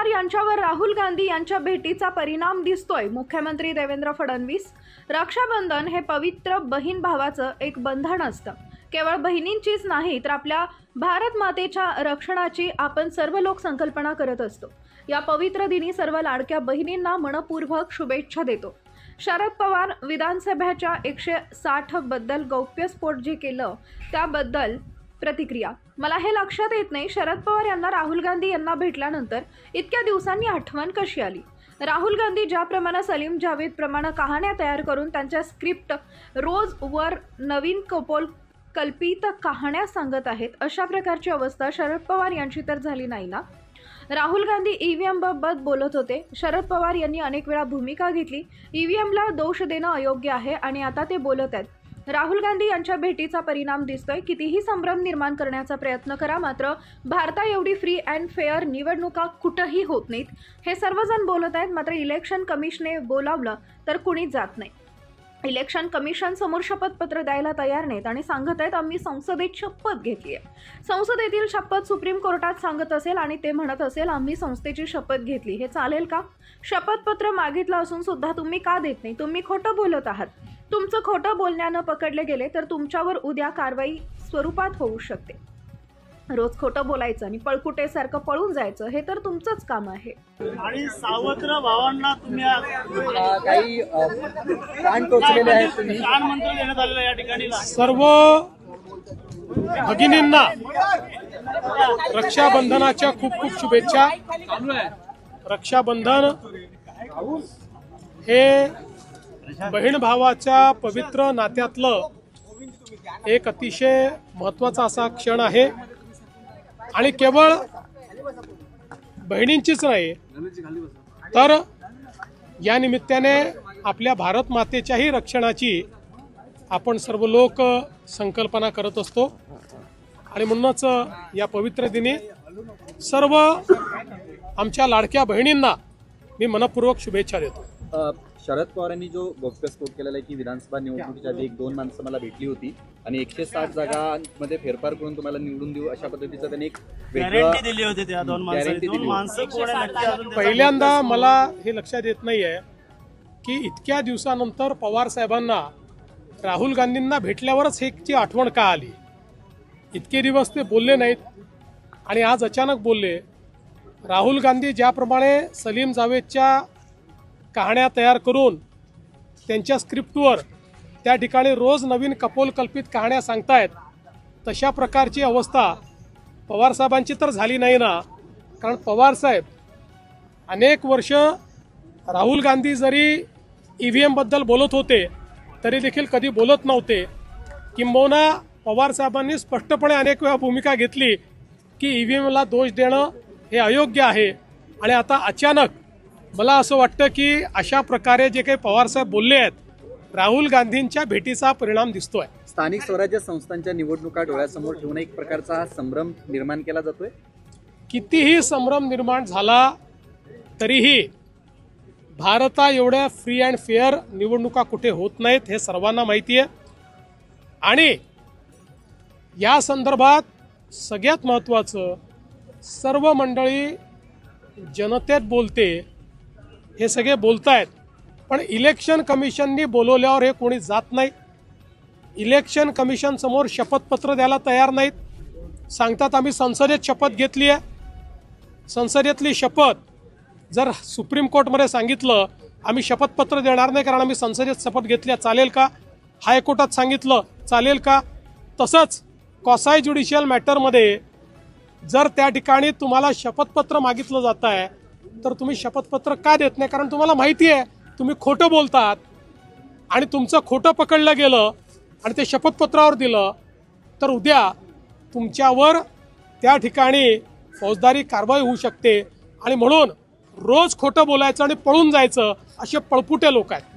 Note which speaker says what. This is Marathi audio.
Speaker 1: तर यांच्यावर राहुल गांधी यांच्या भेटीचा परिणाम दिसतोय. मुख्यमंत्री देवेंद्र फडणवीस रक्षाबंधन हे पवित्र बहीण भावाचं एक बंधन असतं. केवळ बहिणींचीच नाही तर आपल्या भारत मातेच्या रक्षणाची आपण सर्व लोक संकल्पना करत असतो. या पवित्र दिनी सर्व लाडक्या बहिणींना मनपूर्वक शुभेच्छा देतो. शरद पवार विधानसभेच्या एकशे साठबद्दल गौप्यस्फोट जे केलं त्याबद्दल प्रतिक्रिया. मला हे लक्षात येत नाही शरद पवार यांना राहुल गांधी यांना भेटल्यानंतर इतक्या दिवसांनी आठवण कशी आली? राहुल गांधी ज्याप्रमाणे सलीम जावेद प्रमाणे कहाण्या तयार करून त्यांच्या स्क्रिप्ट रोज वर नवीन कपोल कल्पित कहाण्या सांगत आहेत अशा प्रकारची अवस्था शरद पवार यांची तर झाली नाही ना? राहुल गांधी ईव्हीएम एमबाबत बोलत होते. शरद पवार यांनी अनेक वेळा भूमिका घेतली. ईव्हीएमला दोष देणं अयोग्य आहे आणि आता ते बोलत आहेत. राहुल गांधी यांच्या भेटीचा परिणाम दिसतोय. कितीही संभ्रम निर्माण करण्याचा प्रयत्न करा मात्र भारता एवढी फ्री अँड फेअर निवडणुका कुठंही होत नाहीत. हे सर्वजण बोलत आहेत मात्र इलेक्शन कमिशने बोलावलं तर कुणीच जात नाही. इलेक्शन कमिशन समोर शपथपत्र द्यायला तयार नाहीत आणि सांगत आहेत आम्ही संसदेत शपथ घेतली आहे संसदेतील शपथ सुप्रीम कोर्टात सांगत असेल आणि ते म्हणत असेल आम्ही संस्थेची शपथ घेतली. हे चालेल का? शपथपत्र मागितलं असून सुद्धा तुम्ही का देत नाही? तुम्ही खोटं बोलत आहात. तुमचं खोटं बोलण्यानं पकडले गेले तर तुमच्यावर उद्या कारवाई स्वरूपात होऊ शकते. रोज खोटं बोलायचं आणि पळकुटेसारखं पळून जायचं हे तर तुमचंच काम आहे.
Speaker 2: आणि सावत्र भावांना तुम्ही
Speaker 3: काही अ, प्राण टोचलेले आहेत तुम्ही.
Speaker 2: प्राण मंत्र देण्यात आलेलं आहे या ठिकाणी.
Speaker 4: सर्व भगिनींना रक्षाबंधनाच्या खूप खूप शुभेच्छा. रक्षाबंधन हे बहीण भावाच्या पवित्र नात्यातलं एक अतिशय महत्त्वाचा असा क्षण आहे. आणि केवळ बहिणींचीच नाही तर या निमित्ताने आपल्या भारत मातेच्याही रक्षणाची आपण सर्व लोक संकल्पना करत असतो. आणि म्हणूनच या पवित्र दिनी सर्व आमच्या लाडक्या बहिणींना मी मनपूर्वक शुभेच्छा देतो.
Speaker 3: शरद पवारांनी जो गौप्यस्फोट केलेला आहे की विधानसभा निवडणुकीच्या आधी एक दोन माणसं मला भेटली होती आणि एकशे साठ जागांमध्ये फेरफार करून तुम्हाला निवडून देऊ अशा पद्धतीचं त्यांनी एक
Speaker 2: गॅरंटी दिली होती त्या दोन
Speaker 3: दिली
Speaker 4: पहिल्यांदा मला हे लक्षात येत नाही आहे की इतक्या दिवसानंतर पवार साहेबांना राहुल गांधींना भेटल्यावरच ह्याची आठवण का आली? इतके दिवस ते बोलले नाहीत आणि आज अचानक बोलले. राहुल गांधी ज्याप्रमाणे सलीम जावेदच्या कहाण्या तयार करून त्यांच्या स्क्रिप्टवर त्या ठिकाणी रोज नवीन कपोलकल्पित कहाण्या सांगतायत तशा प्रकारची अवस्था पवारसाहेबांची तर झाली नाही ना. कारण पवारसाहेब अनेक वर्ष राहुल गांधी जरी ई व्ही एमबद्दल बोलत होते तरी देखील कधी बोलत नव्हते. किंबहुना पवारसाहेबांनी स्पष्टपणे अनेक वेळा भूमिका घेतली की ई व्ही एमला दोष देणं हे अयोग्य आहे. आणि आता अचानक मला असं वाटतं की अशा प्रकारे जे काही पवारसाहेब बोलले आहेत राहुल गांधींच्या भेटीचा परिणाम दिसतोय.
Speaker 3: स्थानिक स्वराज्य संस्थांच्या निवडणुका डोळ्यासमोर ठेवून एक प्रकारचा हा संभ्रम निर्माण केला जातोय?
Speaker 4: कितीही संभ्रम निर्माण झाला तरीही भारता एवढ्या फ्री अँड फेअर निवडणुका कुठे होत नाहीत हे सर्वांना माहिती आहे. आणि या संदर्भात सगळ्यात महत्त्वाचं सर्व मंडळी जनतेत बोलते हे सगळे बोलतायत. पण इलेक्शन कमिशननी बोलवल्यावर हे कोणी जात नाही. इलेक्शन कमिशन समोर शपथपत्र द्यायला तयार नाहीत. सांगतात आम्ही संसदेत शपथ घेतली आहे. संसदेतली शपथ जर सुप्रीम कोर्टमध्ये सांगितलं आम्ही शपथपत्र देणार नाही कारण आम्ही संसदेत शपथ घेतली आहे, चालेल का? हायकोर्टात सांगितलं चालेल का? तसंच कॉसाय ज्युडिशियल मॅटरमध्ये जर त्या ठिकाणी तुम्हाला शपथपत्र मागितलं जात आहे तर तुम्ही शपथपत्र का देत नाही? कारण तुम्हाला माहिती आहे तुम्ही खोटं बोलतात. आणि तुमचं खोटं पकडलं गेलं आणि ते शपथपत्रावर दिलं तर उद्या तुमच्यावर त्या ठिकाणी फौजदारी कारवाई होऊ शकते. आणि म्हणून रोज खोटं बोलायचं आणि पळून जायचं असे पळपुटे लोक आहेत.